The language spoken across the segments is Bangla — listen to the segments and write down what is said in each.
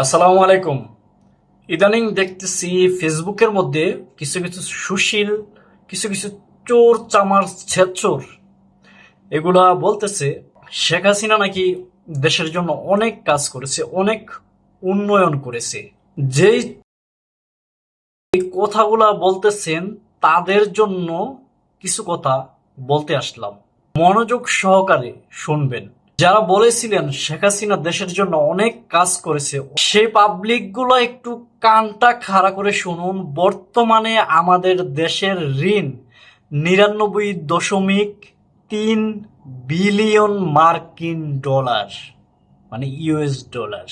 আসসালামু আলাইকুম। ইদানিং দেখতেছি ফেসবুকের মধ্যে কিছু কিছু সুশীল, কিছু কিছু চোর চামার ছেচোর এগুলা বলতেছে, শেখ হাসিনা নাকি দেশের জন্য অনেক কাজ করেছে, অনেক উন্নয়ন করেছে। যেই কথাগুলা বলতেছেন, তাদের জন্য কিছু কথা বলতে আসলাম। মনোযোগ সহকারে শুনবেন। যারা বলেছিলেন শেখ হাসিনা দেশের জন্য অনেক কাজ করেছে, সেই পাবলিকগুলো একটু কানটা খাড়া করে শুনুন। বর্তমানে আমাদের দেশের ঋণ নিরানব্বই দশমিক তিন বিলিয়ন মার্কিন ডলার মানে ইউএস ডলার।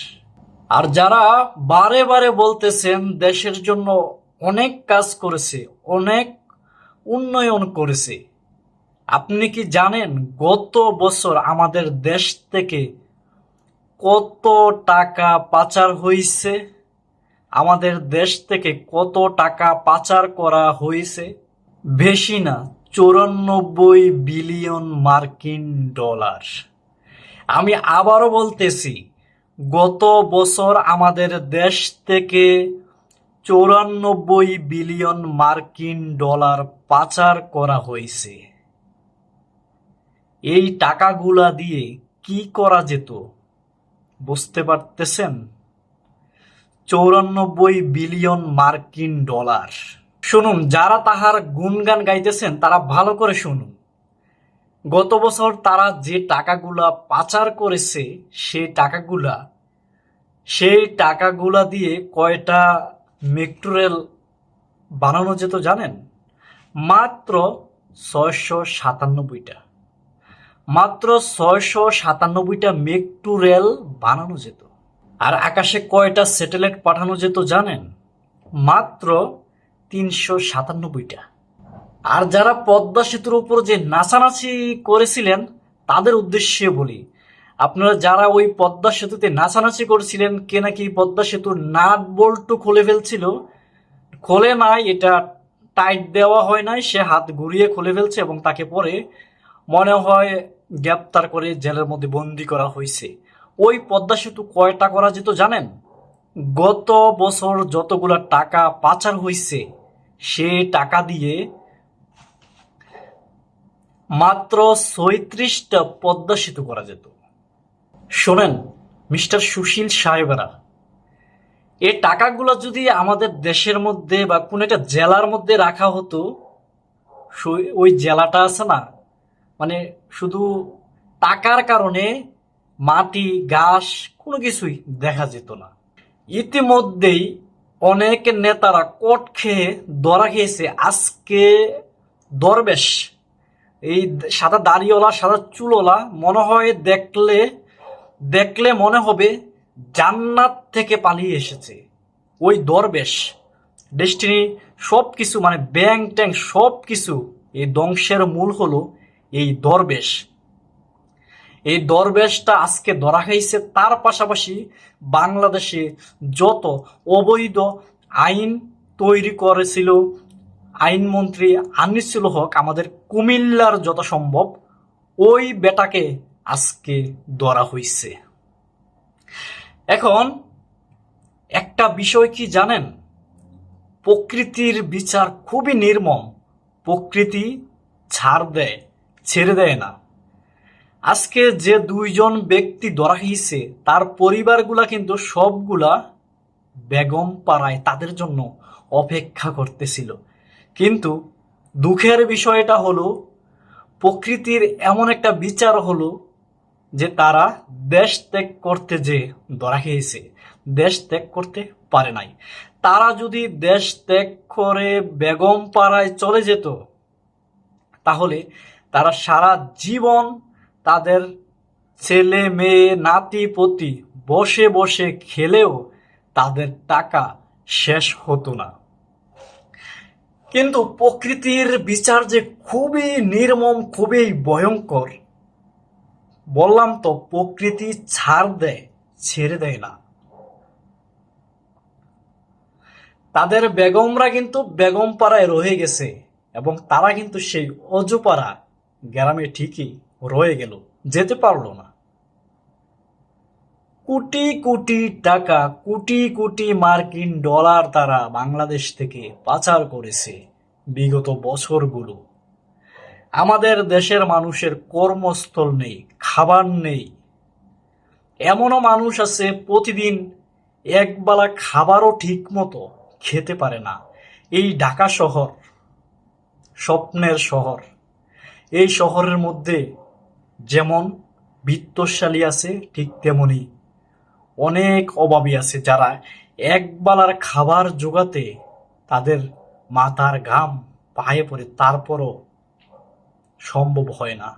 আর যারা বারে বারে বলতেছেন দেশের জন্য অনেক কাজ করেছে, অনেক উন্নয়ন করেছে আপনি কি জানেন গত বছর আমাদের দেশ থেকে কত টাকা পাচার হয়েছে আমাদের দেশ থেকে কত টাকা পাচার করা হয়েছে বেশি না, চৌরানব্বই বিলিয়ন মার্কিন ডলার। আমি আবারও বলতেছি, গত বছর আমাদের দেশ থেকে চৌরানব্বই বিলিয়ন মার্কিন ডলার পাচার করা হয়েছে এই টাকাগুলা দিয়ে কি করা যেত? বুঝতে পারতেছেন? চৌরানব্বই বিলিয়ন মার্কিন ডলার। শুনুন, যারা তাহার গুণগান গাইতেছেন, তারা ভালো করে শুনুন। গত বছর তারা যে টাকাগুলা পাচার করেছে সেই টাকাগুলা সেই টাকাগুলা দিয়ে কয়টা মেট্রো রেল বানানো যেত জানেন? মাত্র ছয়শো সাতানব্বইটা মাত্র ছয়শো সাতানব্বইটা মেট্রো রেল বানানো যেত। আর আকাশে কয়টা স্যাটেলাইট পাঠানো যেত জানেন? মাত্র তিনশো সাতানব্বইটা। আর যারা পদ্মা সেতুর উপর যে নাচানাচি করেছিলেন, তাদের উদ্দেশ্যে বলি, আপনারা যারা ওই পদ্মা সেতুতে নাচানাচি করেছিলেন, কে নাকি পদ্মা সেতুর নাট বল্টু খুলে ফেলছিল? খোলে নাই, এটা টাইট দেওয়া হয় নাই, সে হাত ঘুরিয়ে খুলে ফেলছে এবং তাকে পরে মনে হয় গ্রেপ্তার করে জেলের মধ্যে বন্দি করা হয়েছে। ওই পদ্মা সেতু কয়টা করা যেত জানেন? গত বছর যতগুলা টাকা পাচার হয়েছে, সে টাকা দিয়ে মাত্র ছয়ত্রিশটা পদ্মা সেতু করা যেত। শোনেন, মিস্টার সুশীল সাহেবেরা, এ টাকাগুলো যদি আমাদের দেশের মধ্যে বা কোন একটা জেলার মধ্যে রাখা হতো ওই জেলাটা আছে না মানে শুধু টাকার কারণে মাটি, ঘাস কোনো কিছুই দেখা যেত না। ইতিমধ্যেই অনেক নেতারা কট খেয়ে ধরা খেয়েছে আজকে দরবেশ। এই সাদা দাড়িওয়ালা, সাদা চুলওয়ালা, মনে হয় দেখলে দেখলে মনে হবে জান্নাত থেকে পালিয়ে এসেছে ওই দরবেশ। ডেস্টিনি সব কিছু মানে ব্যাং ট্যাং সব কিছু এই ধ্বংসের মূল হলো এই দরবেশ। এই দরবেশটা আজকে ধরা খাইছে তার পাশাপাশি বাংলাদেশে যত অবৈধ আইন তৈরি করেছিল, আইনমন্ত্রী আনিসুল হক, আমাদের কুমিল্লার যত সম্ভব, ওই বেটাকে আজকে ধরা হইছে। এখন একটা বিষয় কি জানেন? প্রকৃতির বিচার খুবই নির্মম। প্রকৃতি ছাড় দেয়। ছেড়ে দেয় না। আজকে যে দুইজন ব্যক্তি ধরা হয়েছে তার পরিবারগুলা কিন্তু সবগুলা বেগম পাড়ায় তাদের জন্য অপেক্ষা করতেছিল। কিন্তু দুঃখের বিষয়টা হলো, প্রকৃতির এমন একটা বিচার হলো যে তারা দেশ ত্যাগ করতে যে ধরা খেয়েছে দেশ ত্যাগ করতে পারে নাই। তারা যদি দেশ ত্যাগ করে বেগম পাড়ায় চলে যেত, তাহলে তারা সারা জীবন তাদের ছেলে, মেয়ে, নাতি, পতি বসে বসে খেলেও তাদের টাকা শেষ হতো না। কিন্তু প্রকৃতির বিচার যে খুবই নির্মম, খুবই ভয়ঙ্কর, বললাম তো, প্রকৃতি ছাড় দেয়, ছেড়ে দেয় না। তাদের বেগমরা কিন্তু বেগম পাড়ায় রয়ে গেছে এবং তারা কিন্তু সেই অজুপাড়া গ্রামে ঠিকই রয়ে গেল, যেতে পারল না। কোটি কোটি টাকা, কোটি কোটি মার্কিন ডলার তারা বাংলাদেশ থেকে পাচার করেছে বিগত বছরগুলো। আমাদের দেশের মানুষের কর্মস্থল নেই, খাবার নেই। এমনও মানুষ আছে প্রতিদিন একবেলা খাবারও ঠিক মতো খেতে পারে না। এই ঢাকা শহর স্বপ্নের শহর। এই শহরের মধ্যে যেমন বিত্তশালী আছে, ঠিক তেমনি অনেক অভাবী আছে যারা একবেলার খাবার জোগাতে তাদের মাথার ঘাম পায়ে পড়ে, তারপরও সম্ভব হয় না।